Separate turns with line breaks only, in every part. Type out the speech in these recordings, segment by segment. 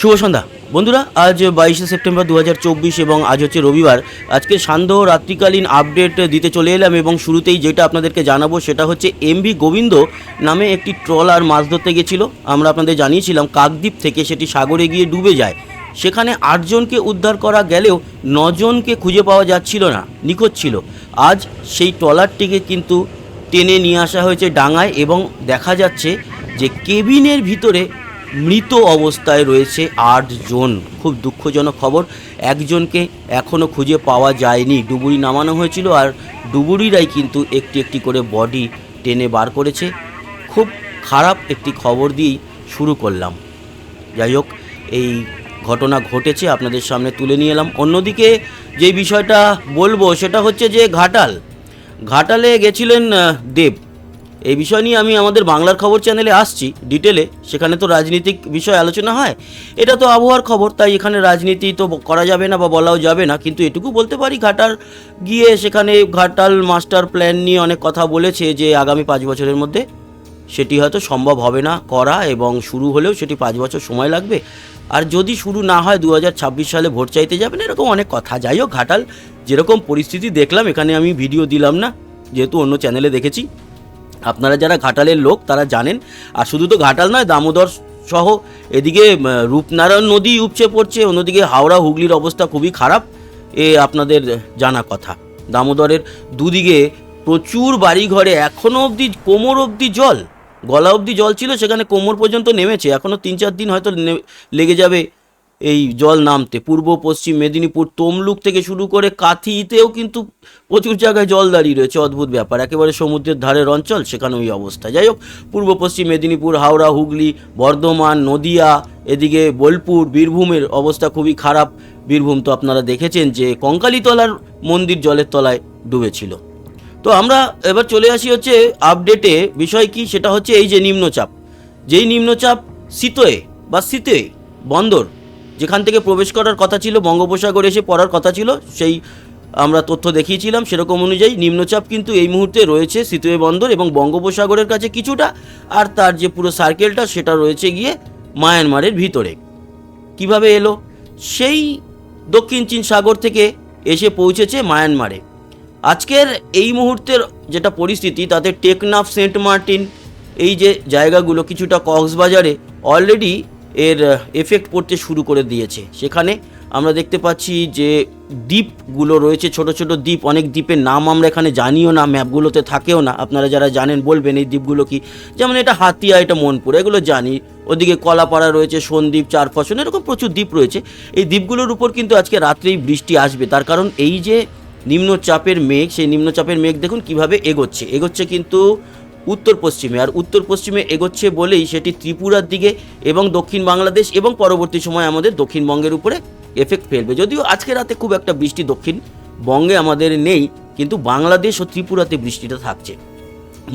শুভ সন্ধ্যা। বন্ধুরা, আজ বাইশে সেপ্টেম্বর দু হাজার চব্বিশ এবং আজ হচ্ছে রবিবার। আজকে সান্ধ্য রাত্রিকালীন আপডেট দিতে চলে এলাম এবং শুরুতেই যেটা আপনাদেরকে জানাব সেটা হচ্ছে এমভি গোবিন্দ নামে একটি ট্রলার মাছ ধরতে গেছিল। আমরা আপনাদের জানিয়েছিলাম কাকদ্বীপ থেকে সেটি সাগরে গিয়ে ডুবে যায়। সেখানে আটজনকে উদ্ধার করা গেলেও নজনকে খুঁজে পাওয়া যাচ্ছিল না, নিখোঁজ ছিল। আজ সেই ট্রলারটিকে কিন্তু টেনে নিয়ে আসা হয়েছে ডাঙায় এবং দেখা যাচ্ছে যে কেবিনের ভিতরে মৃত অবস্থায় রয়েছে আটজন খুব দুঃখজনক খবর। একজনকে এখনও খুঁজে পাওয়া যায়নি। ডুবুরি নামানো হয়েছিল আর ডুবুরিরাই কিন্তু একটি একটি করে বডি টেনে বার করেছে। খুব খারাপ একটি খবর দিয়েই শুরু করলাম। যাই হোক, এই ঘটনা ঘটেছে, আপনাদের সামনে তুলে নিয়ে এলাম। অন্যদিকে যে বিষয়টা বলব, সেটা হচ্ছে যে ঘাটাল। ঘাটালে গেছিলেন দেব। এই বিষয় নিয়ে আমি আমাদের বাংলার খবর চ্যানেলে আসছি, ডিটেলে। সেখানে তো রাজনীতিক বিষয় আলোচনা হয়। এটা তো আবহাওয়ার খবর, তাই এখানে রাজনীতি তো করা যাবে না বা বলাও যাবে না। কিন্তু এটুকু বলতে পারি, ঘাটাল গিয়ে সেখানে ঘাটাল মাস্টার প্ল্যান নিয়ে অনেক কথা বলেছে যে আগামী পাঁচ বছরের মধ্যে। সেটি হয়তো সম্ভব হবে না করা এবং শুরু হলেও সেটি পাঁচ বছর সময় লাগবে। আর যদি শুরু না হয় দু হাজার ছাব্বিশ সালে ভোট চাইতে যাবেন এরকম অনেক কথা। যাই হোক, ঘাটাল যেরকম পরিস্থিতি দেখলাম, এখানে আমি ভিডিও দিলাম না, যেহেতু অন্য চ্যানেলে দেখেছি। আপনারা যারা ঘাটালের লোক, তারা জানেন। আর শুধু তো ঘাটাল নয়, দামোদর সহ এদিকে রূপনারায়ণ নদী উপচে পড়ছে, অন্যদিকে হাওড়া, হুগলির অবস্থা খুবই খারাপ, এ আপনাদের জানা কথা। দামোদরের দুদিকে প্রচুর বাড়িঘরে এখনও অবধি কোমর অবধি জল, গলা অবধি জল ছিল, সেখানে কোমর পর্যন্ত নেমেছে। এখনও তিন চার দিন হয়তো লেগে যাবে এই জল নামতে। পূর্ব, পশ্চিম মেদিনীপুর তমলুক থেকে শুরু করে কাথিতেও কিন্তু প্রচুর জায়গায় জল দাঁড়িয়ে রয়েছে। অদ্ভুত ব্যাপার। একেবারে সমুদ্রের ধারের অঞ্চল সেখানে ওই অবস্থা। যাই হোক, পূর্ব, পশ্চিম মেদিনীপুর, হাওড়া, হুগলি, বর্ধমান, নদিয়া, এদিকে বোলপুর, বীরভূমের অবস্থা খুবই খারাপ। বীরভূম তো আপনারা দেখেছেন যে কঙ্কালীতলার মন্দির জলের তলায় ডুবেছিল। তো আমরা এবার চলে আসি হচ্ছে আপডেটে। বিষয় কি? সেটা হচ্ছে এই যে নিম্নচাপ। যেই নিম্নচাপ শীতয়ে বা শীতে বন্দর যেখান থেকে প্রবেশ করার কথা ছিল, বঙ্গোপসাগরে এসে পড়ার কথা ছিল, সেই আমরা তথ্য দেখিয়েছিলাম। সেরকম অনুযায়ী নিম্নচাপ কিন্তু এই মুহূর্তে রয়েছে সিতুয়ে বন্দর এবং বঙ্গোপসাগরের কাছে কিছুটা, আর তার যে পুরো সার্কেলটা সেটা রয়েছে গিয়ে মায়ানমারের ভিতরে। কীভাবে এলো? সেই দক্ষিণ চীন সাগর থেকে এসে পৌঁছেছে মায়ানমারে। আজকের এই মুহূর্তের যেটা পরিস্থিতি, তাতে টেকনাফ, সেন্ট মার্টিন, এই যে জায়গাগুলো, কিছুটা কক্সবাজারে অলরেডি এর এফেক্ট পড়তে শুরু করে দিয়েছে। সেখানে আমরা দেখতে পাচ্ছি যে দ্বীপগুলো রয়েছে, ছোট ছোট দ্বীপ, অনেক দ্বীপের নাম আমরা এখানে জানিও না, ম্যাপগুলোতে থাকেও না। আপনারা যারা জানেন বলবেন এই দ্বীপগুলো কি। যেমন এটা হাতিয়া, এটা মনপুর, এগুলো জানি। ওদিকে কলাপাড়া রয়েছে, সন্দ্বীপ চারফসন এরকম প্রচুর দ্বীপ রয়েছে। এই দ্বীপগুলোর উপর কিন্তু আজকে রাত্রেই বৃষ্টি আসবে। তার কারণ এই যে নিম্নচাপের মেঘ, সেই নিম্নচাপের মেঘ দেখুন কীভাবে এগোচ্ছে। এগোচ্ছে কিন্তু উত্তর পশ্চিমে। আর উত্তর পশ্চিমে এগোচ্ছে বলেই সেটি ত্রিপুরার দিকে এবং দক্ষিণ বাংলাদেশ এবং পরবর্তী সময় আমাদের দক্ষিণবঙ্গের উপরে এফেক্ট ফেলবে। যদিও আজকে রাতে খুব একটা বৃষ্টি দক্ষিণবঙ্গে আমাদের নেই, কিন্তু বাংলাদেশ ও ত্রিপুরাতে বৃষ্টিটা থাকছে।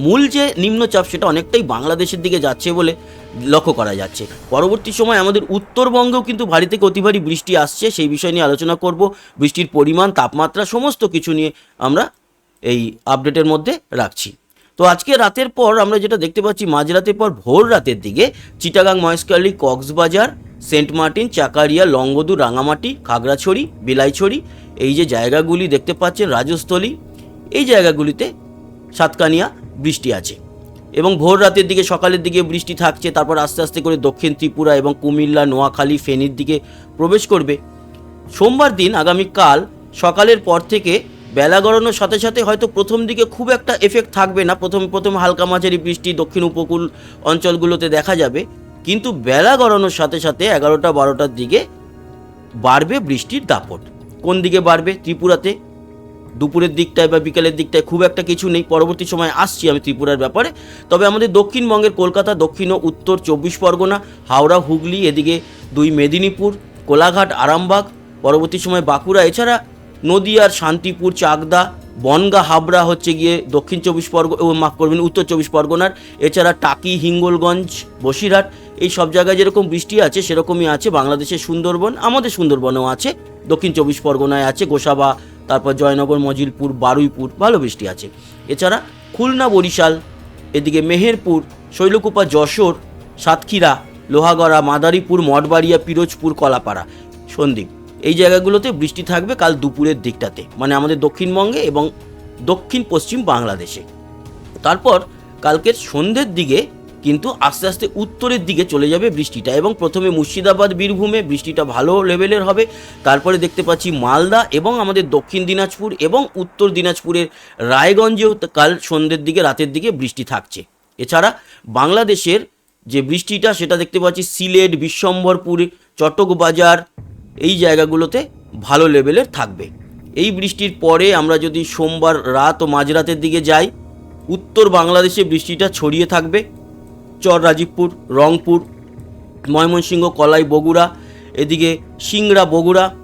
মূল যে নিম্নচাপ সেটা অনেকটাই বাংলাদেশের দিকে যাচ্ছে বলে লক্ষ্য করা যাচ্ছে। পরবর্তী সময় আমাদের উত্তরবঙ্গেও কিন্তু ভারী থেকে অতি ভারী বৃষ্টি আসছে, সেই বিষয় নিয়ে আলোচনা করব। বৃষ্টির পরিমাণ, তাপমাত্রা, সমস্ত কিছু নিয়ে আমরা এই আপডেটের মধ্যে রাখছি। তো আজকে রাতের পর আমরা যেটা দেখতে পাচ্ছি, মাঝরাতের পর ভোর রাতের দিকে চিটাগাং মহেশখালী, কক্সবাজার, সেন্ট মার্টিন, চাকারিয়া, লংগদু, রাঙামাটি, খাগড়াছড়ি, বিলাইছড়ি, এই যে জায়গাগুলি দেখতে পাচ্ছেন রাজস্থলী, এই জায়গাগুলিতে সাতকানিয়া বৃষ্টি আছে। এবং ভোর রাতের দিকে সকালের দিকে বৃষ্টি থাকছে, তারপর আস্তে আস্তে করে দক্ষিণ ত্রিপুরা এবং কুমিল্লা, নোয়াখালী, ফেনীর দিকে প্রবেশ করবে। সোমবার দিন, আগামীকাল, সকালের পর থেকে বেলা গড়ানোর সাথে সাথে হয়তো প্রথম দিকে খুব একটা এফেক্ট থাকবে না। প্রথম প্রথম হালকা মাঝারি বৃষ্টি দক্ষিণ উপকূল অঞ্চলগুলোতে দেখা যাবে। কিন্তু বেলা গড়ানোর সাথে সাথে এগারোটা, বারোটার দিকে বাড়বে বৃষ্টির দাপট। কোন দিকে বাড়বে? ত্রিপুরাতে। দুপুরের দিকটায় বা বিকেলের দিকটায় খুব একটা কিছু নেই। পরবর্তী সময় আসছি আমি ত্রিপুরার ব্যাপারে। তবে আমাদের দক্ষিণবঙ্গের কলকাতা, দক্ষিণ ও উত্তর চব্বিশ পরগনা, হাওড়া, হুগলি, এদিকে দুই মেদিনীপুর, কোলাঘাট, আরামবাগ, পরবর্তী সময় বাঁকুড়া। এছাড়া নদিয়ার শান্তিপুর, চাকদা, বনগা, হাবড়া হচ্ছে গিয়ে দক্ষিণ চব্বিশ পরগনা ও মাফ করবেন, উত্তর চব্বিশ পরগনার। এছাড়া টাকি, হিঙ্গলগঞ্জ, বসিরহাট, এই সব জায়গায় যেরকম বৃষ্টি আছে, সেরকমই আছে বাংলাদেশের সুন্দরবন, আমাদের সুন্দরবনেও আছে। দক্ষিণ চব্বিশ পরগনায় আছে গোসাবা, তারপর জয়নগর, মজিলপুর, বারুইপুর, ভালো বৃষ্টি আছে। এছাড়া খুলনা, বরিশাল, এদিকে মেহেরপুর, শৈলকুপা, যশোর, সাতক্ষীরা, লোহাগড়া, মাদারীপুর, মঠবাড়িয়া, পিরোজপুর, কলাপাড়া। সন্দ্বীপ এই জায়গাগুলোতে বৃষ্টি থাকবে কাল দুপুরের দিকটাতে মানে আমাদের দক্ষিণবঙ্গে এবং দক্ষিণ পশ্চিম বাংলাদেশে। তারপর কালকের সন্ধ্যের দিকে কিন্তু আস্তে আস্তে উত্তরের দিকে চলে যাবে বৃষ্টিটা এবং প্রথমে মুর্শিদাবাদ, বীরভূমে বৃষ্টিটা ভালো লেভেলের হবে। তারপরে দেখতে পাচ্ছি মালদা এবং আমাদের দক্ষিণ দিনাজপুর এবং উত্তর দিনাজপুরের রায়গঞ্জেও কাল সন্ধ্যের দিকে, রাতের দিকে বৃষ্টি থাকছে। এছাড়া বাংলাদেশের যে বৃষ্টিটা, সেটা দেখতে পাচ্ছি সিলেট বিশ্বম্ভরপুর চটকবাজার এই জায়গাগুলোতে ভালো লেভেলের থাকবে। এই বৃষ্টির পরে আমরা যদি সোমবার রাত ও মাঝরাতের দিকে যাই, উত্তর বাংলাদেশে বৃষ্টিটা ছড়িয়ে থাকবে। চর রাজীবপুর, রংপুর, ময়মনসিংহ, কলাই, বগুড়া, এদিকে সিংড়া, বগুড়া,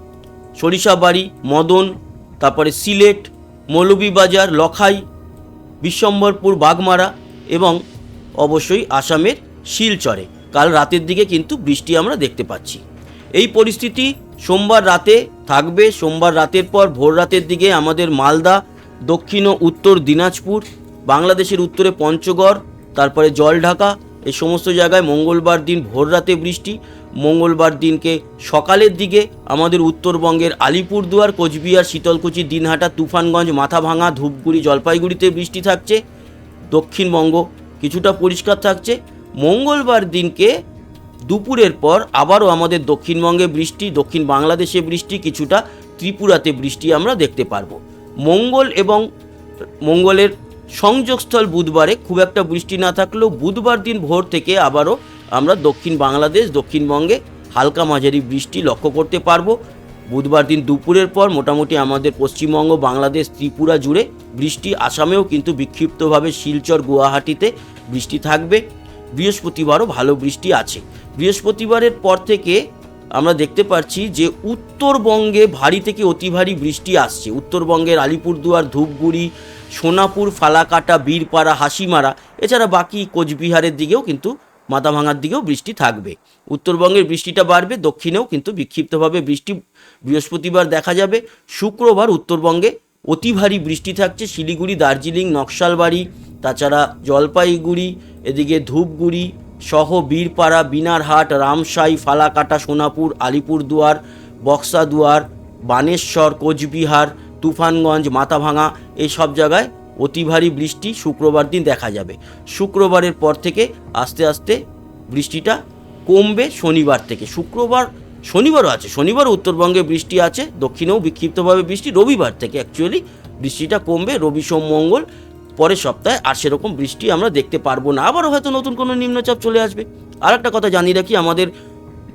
সরিষাবাড়ি, মদন, তারপরে সিলেট, মৌলভীবাজার, লখাই বিশ্বম্বরপুর বাগমারা এবং অবশ্যই আসামের শিলচরে। কাল রাতের দিকে কিন্তু বৃষ্টি আমরা দেখতে পাচ্ছি। এই পরিস্থিতি সোমবার রাতে থাকবে। সোমবার রাতের পর ভোর রাতের দিকে আমাদের মালদা, দক্ষিণ ও উত্তর দিনাজপুর, বাংলাদেশের উত্তরে পঞ্চগড়, তারপরে জলঢাকা, এই সমস্ত জায়গায় মঙ্গলবার দিন ভোর রাতে বৃষ্টি। মঙ্গলবার দিনকে সকালের দিকে আমাদের উত্তরবঙ্গের আলিপুরদুয়ার, কোচবিহার, শীতলকুচি, দিনহাটা, তুফানগঞ্জ মাথাভাঙা ধূপগুড়ি, জলপাইগুড়িতে বৃষ্টি থাকছে। দক্ষিণবঙ্গ কিছুটা পরিষ্কার থাকছে। মঙ্গলবার দিনকে দুপুরের পর আবারও আমাদের দক্ষিণবঙ্গে বৃষ্টি, দক্ষিণ বাংলাদেশে বৃষ্টি, কিছুটা ত্রিপুরাতে বৃষ্টি আমরা দেখতে পারব। মঙ্গল এবং মঙ্গলের সংযোগস্থল বুধবারে খুব একটা বৃষ্টি না থাকলেও বুধবার দিন ভোর থেকে আবারও আমরা দক্ষিণ বাংলাদেশ, দক্ষিণবঙ্গে হালকা মাঝারি বৃষ্টি লক্ষ্য করতে পারব। বুধবার দিন দুপুরের পর মোটামুটি আমাদের পশ্চিমবঙ্গ, বাংলাদেশ, ত্রিপুরা জুড়ে বৃষ্টি, আসামেও কিন্তু বিক্ষিপ্তভাবে শিলচর, গুয়াহাটিতে বৃষ্টি থাকবে। বৃহস্পতিবারও ভালো বৃষ্টি আছে। বৃহস্পতিবারের পর থেকে আমরা দেখতে পাচ্ছি যে উত্তরবঙ্গে ভারী থেকে অতি ভারী বৃষ্টি আসছে। উত্তরবঙ্গের আলিপুরদুয়ার, ধূপগুড়ি, সোনাপুর, ফালাকাটা, বীরপাড়া, হাসিমারা, এছাড়া বাকি কোচবিহারের দিকেও কিন্তু মাথাভাঙার দিকেও বৃষ্টি থাকবে। উত্তরবঙ্গের বৃষ্টিটা বাড়বে, দক্ষিণেও কিন্তু বিক্ষিপ্তভাবে বৃষ্টি বৃহস্পতিবার দেখা যাবে। শুক্রবার উত্তরবঙ্গে অতি ভারী বৃষ্টি থাকছে, শিলিগুড়ি, দার্জিলিং, নকশালবাড়ি, তাছাড়া জলপাইগুড়ি, এদিকে ধূপগুড়ি সহ বীরপাড়া, বিনারহাট, রামসাই, ফালাকাটা, সোনাপুর, আলিপুরদুয়ার, বক্সাদুয়ার, বানেশ্বর, কোচবিহার, তুফানগঞ্জ, মাথাভাঙা এই সব জায়গায় অতি ভারী বৃষ্টি শুক্রবার দিন দেখা যাবে। শুক্রবারের পর থেকে আস্তে আস্তে বৃষ্টিটা কমবে শনিবার থেকে। শুক্রবার শনিবারও আছে। শনিবার উত্তরবঙ্গে বৃষ্টি আছে, দক্ষিণেও বিক্ষিপ্তভাবে বৃষ্টি। রবিবার থেকে অ্যাকচুয়ালি বৃষ্টিটা কমবে, রবি, সোম, মঙ্গল, পরের সপ্তাহে আর সেরকম বৃষ্টি আমরা দেখতে পারব না। আবারও হয়তো নতুন কোনো নিম্নচাপ চলে আসবে। আর একটা কথা জানিয়ে রাখি, আমাদের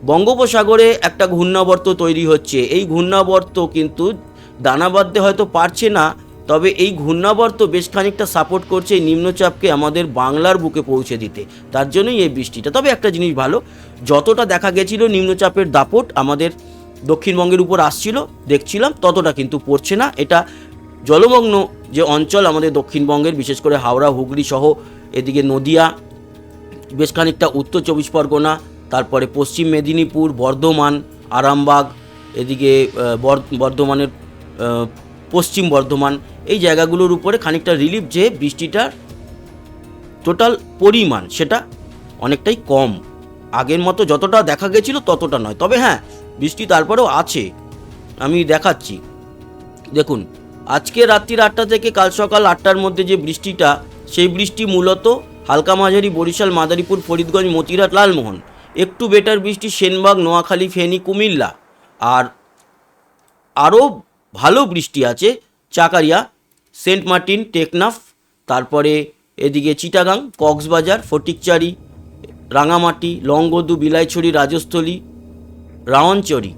বঙ্গোপসাগরে একটা ঘূর্ণাবর্ত তৈরি হচ্ছে। এই ঘূর্ণাবর্ত কিন্তু দানা বাঁধতে হয়তো পারছে না তবে এই ঘূর্ণাবর্ত বেশ খানিকটা সাপোর্ট করছে এই নিম্নচাপকে আমাদের বাংলার বুকে পৌঁছে দিতে। তার জন্যই এই বৃষ্টিটা। তবে একটা জিনিস ভালো, যতটা দেখা গেছিল নিম্নচাপের দাপট আমাদের দক্ষিণবঙ্গের উপর আসছিল, দেখছিলাম, ততটা কিন্তু পড়ছে না। এটা জলমগ্ন যে অঞ্চল আমাদের দক্ষিণবঙ্গের, বিশেষ করে হাওড়া, হুগলি সহ এদিকে নদিয়া, বেশ খানিকটা উত্তর চব্বিশ পরগনা, তারপরে পশ্চিম মেদিনীপুর, বর্ধমান, আরামবাগ, এদিকে বর্ধমানের পশ্চিম বর্ধমান। এই জায়গাগুলোর উপরে খানিকটা রিলিফ যে বৃষ্টিটার টোটাল পরিমাণ সেটা অনেকটাই কম। আগের মতো যতটা দেখা গেছিল ততটা নয়। তবে হ্যাঁ বৃষ্টি তারপরেও আছে। আমি দেখাচ্ছি। দেখুন, আজকে রাত্রির আটটা থেকে কাল সকাল আটটার মধ্যে যে বৃষ্টিটা, সেই বৃষ্টি মূলত হালকা মাঝারি বরিশাল, মাদারীপুর, ফরিদগঞ্জ মতিরাট লালমোহন। একটু বেটার বৃষ্টি সেনবাগ, নোয়াখালী, ফেনী, কুমিল্লা। আর আরও ভালো বৃষ্টি আছে, চাকারিয়া, সেন্ট মার্টিন, টেকনাফ, তারপরে এদিকে চিটাগাং, কক্সবাজার, ফটিকচারি, রাঙামাটি, লংগদু, বিলাইছড়ি, রাজস্থলী রাওয়ানচরি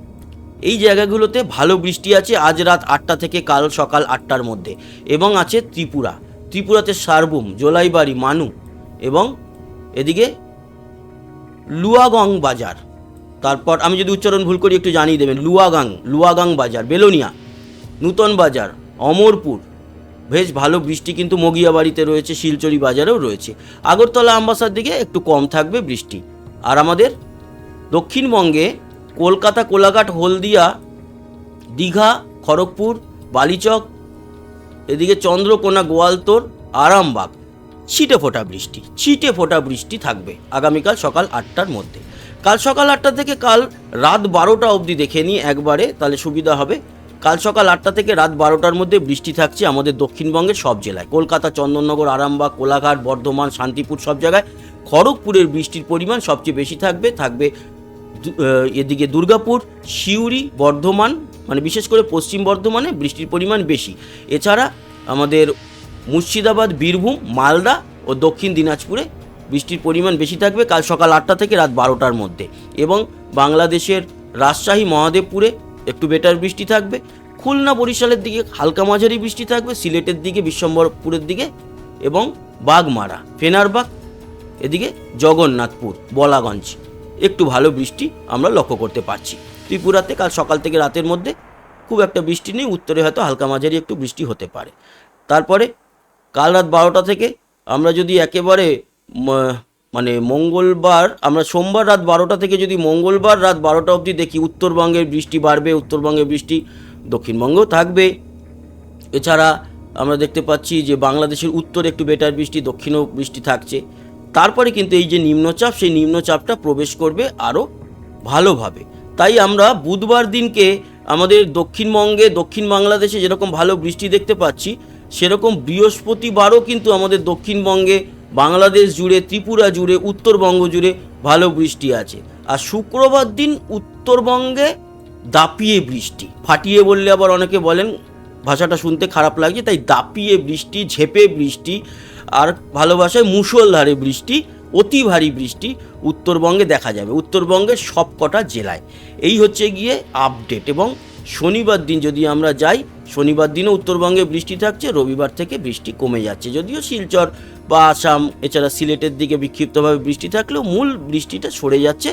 এই জায়গাগুলোতে ভালো বৃষ্টি আছে আজ রাত আটটা থেকে কাল সকাল আটটার মধ্যে এবং আছে ত্রিপুরা। ত্রিপুরাতে সারবুম জোলাইবাড়ি, মানু এবং এদিকে লুয়াগং বাজার। তারপর আমি যদি উচ্চারণ ভুল করি একটু জানিয়ে দেবেন, লুয়াগাং লুয়াগাং বাজার, বেলোনিয়া। নূতন বাজার, অমরপুর। বেশ ভালো বৃষ্টি কিন্তু মগিয়াবাড়িতে রয়েছে, শিলচরি বাজারেও রয়েছে। আগরতলা আমবাসার দিকে একটু কম থাকবে বৃষ্টি। আর আমাদের দক্ষিণবঙ্গে কলকাতা, কোলাঘাট, হলদিয়া, দীঘা, খড়গপুর, বালিচক, এদিকে চন্দ্রকোনা, গোয়ালতোর, আরামবাগ। ছিটে ফোটা বৃষ্টি, ছিটে ফোটা বৃষ্টি থাকবে আগামীকাল সকাল আটটার মধ্যে। কাল সকাল আটটা থেকে কাল রাত বারোটা অবধি দেখে নিই একবারে, তাহলে সুবিধা হবে কাল সকাল আটটা থেকে রাত বারোটার মধ্যে বৃষ্টি থাকছে আমাদের দক্ষিণবঙ্গের সব জেলায়। কলকাতা, চন্দননগর, আরামবাগ, কোলাঘাট, বর্ধমান, শান্তিপুর সব জায়গায় খড়গপুরের বৃষ্টির পরিমাণ সবচেয়ে বেশি থাকবে। থাকবে এদিকে দুর্গাপুর, সিউড়ি, বর্ধমান মানে বিশেষ করে পশ্চিম বর্ধমানে বৃষ্টির পরিমাণ বেশি। এছাড়া আমাদের মুর্শিদাবাদ, বীরভূম, মালদা ও দক্ষিণ দিনাজপুরে বৃষ্টির পরিমাণ বেশি থাকবে কাল সকাল আটটা থেকে রাত বারোটার মধ্যে। এবং বাংলাদেশের রাজশাহী, মহাদেবপুরে একটু বেটার বৃষ্টি থাকবে, খুলনা বরিশালের দিকে হালকা মাঝারি বৃষ্টি থাকবে, সিলেটের দিকে, বিশ্বম্বরপুরের দিকে এবং বাগমারা, ফেনারবাগ, এদিকে জগন্নাথপুর, বলাগঞ্জ। একটু ভালো বৃষ্টি আমরা লক্ষ্য করতে পারছি। ত্রিপুরাতে কাল সকাল থেকে রাতের মধ্যে খুব একটা বৃষ্টি নেই, উত্তরে হয়তো হালকা মাঝারি একটু বৃষ্টি হতে পারে। তারপরে কাল রাত বারোটা থেকে আমরা যদি একেবারে মানে মঙ্গলবার, আমরা সোমবার রাত বারোটা থেকে যদি মঙ্গলবার রাত বারোটা অবধি দেখি উত্তরবঙ্গের বৃষ্টি বাড়বে, উত্তরবঙ্গের বৃষ্টি দক্ষিণবঙ্গেও থাকবে। এছাড়া আমরা দেখতে পাচ্ছি যে বাংলাদেশের উত্তরে একটু বেটার বৃষ্টি, দক্ষিণেও বৃষ্টি থাকছে। তারপরে কিন্তু এই যে নিম্নচাপ, সেই নিম্নচাপটা প্রবেশ করবে আরও ভালোভাবে। তাই আমরা বুধবার দিনকে আমাদের দক্ষিণবঙ্গে, দক্ষিণ বাংলাদেশে যেরকম ভালো বৃষ্টি দেখতে পাচ্ছি, সেরকম বৃহস্পতিবারও কিন্তু আমাদের দক্ষিণবঙ্গে বাংলাদেশ জুড়ে, ত্রিপুরা জুড়ে, উত্তরবঙ্গ জুড়ে ভালো বৃষ্টি আছে। আর শুক্রবার দিন উত্তরবঙ্গে দাপিয়ে বৃষ্টি। ফাটিয়ে বললে আবার অনেকে বলেন, ভাষাটা শুনতে খারাপ লাগছে, তাই দাপিয়ে বৃষ্টি, ঝেপে বৃষ্টি, আর ভালোবাসায় মুষলধারে বৃষ্টি, অতি ভারী বৃষ্টি উত্তরবঙ্গে দেখা যাবে। উত্তরবঙ্গের সবকটা জেলায়। এই হচ্ছে গিয়ে আপডেট এবং শনিবার দিন যদি আমরা যাই, শনিবার দিনও উত্তরবঙ্গে বৃষ্টি থাকছে, রবিবার থেকে বৃষ্টি কমে যাচ্ছে। যদিও শিলচর বা আসাম, এছাড়া সিলেটের দিকে বিক্ষিপ্তভাবে বৃষ্টি থাকলেও মূল বৃষ্টিটা সরে যাচ্ছে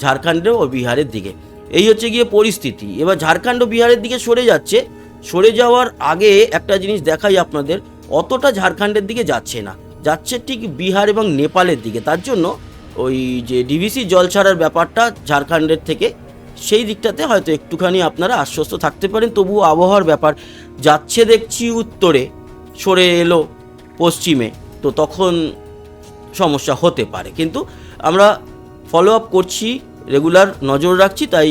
ঝাড়খণ্ডের ও বিহারের দিকে। এই হচ্ছে গিয়ে পরিস্থিতি। এবার ঝাড়খণ্ড বিহারের দিকে সরে যাচ্ছে। সরে যাওয়ার আগে একটা জিনিস দেখাই আপনাদের, অতটা ঝাড়খণ্ডের দিকে যাচ্ছে না। যাচ্ছে ঠিক বিহার এবং নেপালের দিকে। তার জন্য ওই যে ডিভিসি জল ছাড়ার ব্যাপারটা ঝাড়খণ্ডের থেকে সেই দিকটাতে হয়তো একটুখানি আপনারা আশ্বস্ত থাকতে পারেন। তবুও আবহাওয়ার ব্যাপার। যাচ্ছে দেখছি উত্তরে, সরে এলো পশ্চিমে, তো তখন সমস্যা হতে পারে। কিন্তু আমরা ফলো আপ করছি রেগুলার নজর রাখছি, তাই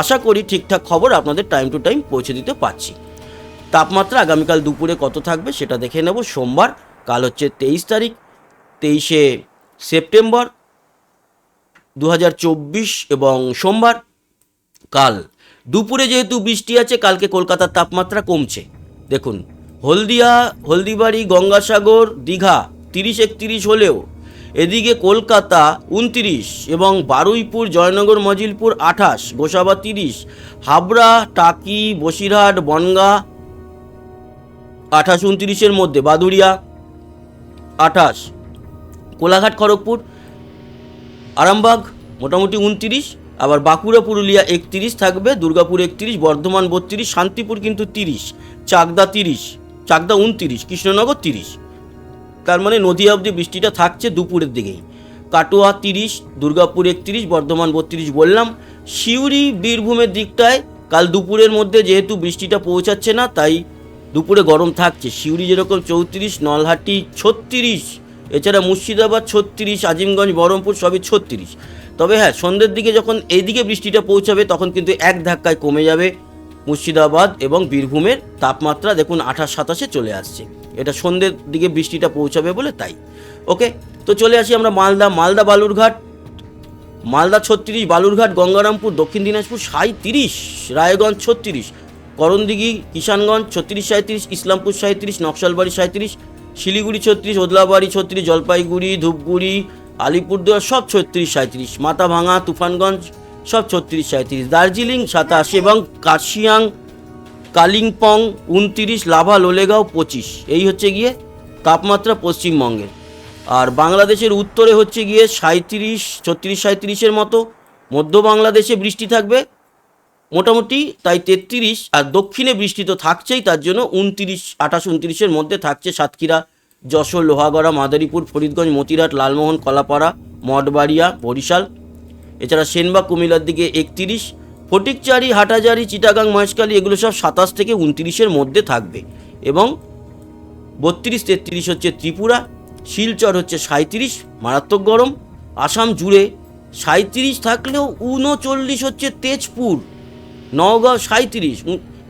আশা করি ঠিকঠাক খবর আপনাদের টাইম টু টাইম পৌঁছে দিতে পারছি। তাপমাত্রা আগামীকাল দুপুরে কত থাকবে সেটা দেখে নেব। সোমবার, কাল হচ্ছে তেইশ তারিখ, তেইশে সেপ্টেম্বর দু হাজার চব্বিশ এবং সোমবার কাল। দুপুরে যেহেতু বৃষ্টি আছে, কালকে কলকাতার তাপমাত্রা কমছে। দেখুন, হলদিয়া, হলদিবাড়ি, গঙ্গাসাগর, দীঘা তিরিশ একত্রিশ হলেও, এদিকে কলকাতা উনতিরিশ এবং বারুইপুর, জয়নগর, মজিলপুর আঠাশ, গোসাবা তিরিশ, হাবড়া, টাকি, বসিরহাট, বনগাঁ আঠাশ উনতিরিশের মধ্যে, বাদুড়িয়া আঠাশ, কোলাঘাট, খড়গপুর, আরামবাগ মোটামুটি উনতিরিশ আবার বাঁকুড়া, পুরুলিয়া একতিরিশ থাকবে, দুর্গাপুর একতিরিশ, বর্ধমান বত্রিশ, শান্তিপুর কিন্তু তিরিশ, চাকদা তিরিশ, চাকদা উনতিরিশ, কৃষ্ণনগর তিরিশ। তার মানে নদীয়া অবধি বৃষ্টিটা থাকছে দুপুরের দিকেই। কাটোয়া তিরিশ, দুর্গাপুর একতিরিশ, বর্ধমান বত্রিশ বললাম। সিউড়ি, বীরভূমের দিকটায় কাল দুপুরের মধ্যে যেহেতু বৃষ্টিটা পৌঁছাচ্ছে না, তাই দুপুরে গরম থাকছে। সিউড়ি যেরকম চৌত্রিশ, নলহাটি ছত্রিশ এছাড়া মুর্শিদাবাদ ছত্রিশ, আজিমগঞ্জ, বহরমপুর সবই ছত্রিশ। তবে হ্যাঁ সন্ধ্যের দিকে যখন এইদিকে বৃষ্টিটা পৌঁছাবে, তখন কিন্তু এক ধাক্কায় কমে যাবে মুর্শিদাবাদ এবং বীরভূমের তাপমাত্রা। দেখুন, আঠাশ সাতাশে চলে আসছে। এটা সন্ধ্যের দিকে বৃষ্টিটা পৌঁছাবে বলে তাই। ওকে, তো চলে আসি আমরা মালদা মালদা বালুরঘাট। মালদা ছত্রিশ, বালুরঘাট, গঙ্গারামপুর, দক্ষিণ দিনাজপুর সাঁত্রিশ রায়গঞ্জ ছত্রিশ, করণদিঘি, কিষানগঞ্জ ছত্রিশ সাঁত্রিশ ইসলামপুর সাঁত্রিশ নকশালবাড়ি সাঁত্রিশ শিলিগুড়ি ছত্রিশ, ওদলাবাড়ি ছত্রিশ, জলপাইগুড়ি, ধূপগুড়ি, আলিপুরদুয়ার সব ছত্রিশ সাঁত্রিশ মাথাভাঙা তুফানগঞ্জ সব ছত্রিশ সাঁত্রিশ দার্জিলিং সাতাশ এবং কার্শিয়াং, কালিম্পং উনতিরিশ, লাভা, লোলেগাঁও পঁচিশ। এই হচ্ছে গিয়ে তাপমাত্রা পশ্চিমবঙ্গের আর বাংলাদেশের উত্তরে হচ্ছে গিয়ে সাঁত্রিশ ছত্রিশ সাঁত্রিশের মতো। মধ্য বাংলাদেশে বৃষ্টি থাকবে। মোটামুটি তাই তেত্রিশ আর দক্ষিণে বৃষ্টি তো থাকছেই, তার জন্য উনতিরিশ, আঠাশ, উনতিরিশের মধ্যে থাকছে সাতক্ষীরা, যশোর, লোহাগড়া, মাদারীপুর, ফরিদগঞ্জ মতিরাট লালমোহন, কলাপাড়া, মঠবাড়িয়া, বরিশাল। এছাড়া সেনবাগ কুমিল্লার দিকে একতিরিশ, ফটিকচারি, হাটাজারি, চিটাগাং, মহেশখালী, এগুলো সব সাতাশ থেকে উনতিরিশের মধ্যে থাকবে। এবং বত্রিশ, তেত্রিশ হচ্ছে ত্রিপুরা, শিলচর হচ্ছে সাঁত্রিশ মারাত্মক গরম। আসাম জুড়ে সাঁত্রিশ থাকলেও উনচল্লিশ হচ্ছে তেজপুর। নওগাঁ সাঁত্রিশ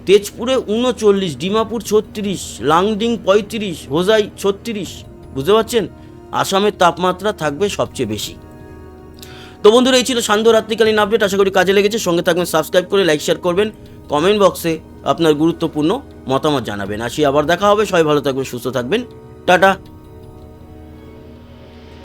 তেজপুরে উনচল্লিশ, ডিমাপুর ছত্রিশ, লাংডিং পঁয়ত্রিশ, হোজাই ছত্রিশ। বুঝতে পারছেন? আসামের তাপমাত্রা থাকবে সবচেয়ে বেশি। তো বন্ধুরা, এই ছিল সান্ধ্য রাত্রিকালীন আপডেট। আশা করি কাজে লেগেছে। সঙ্গে থাকবেন, সাবস্ক্রাইব করে লাইক, শেয়ার করবেন। কমেন্ট বক্সে আপনার গুরুত্বপূর্ণ মতামত জানাবেন। আসি, আবার দেখা হবে। সবাই ভালো থাকবেন, সুস্থ থাকবেন। টাটা।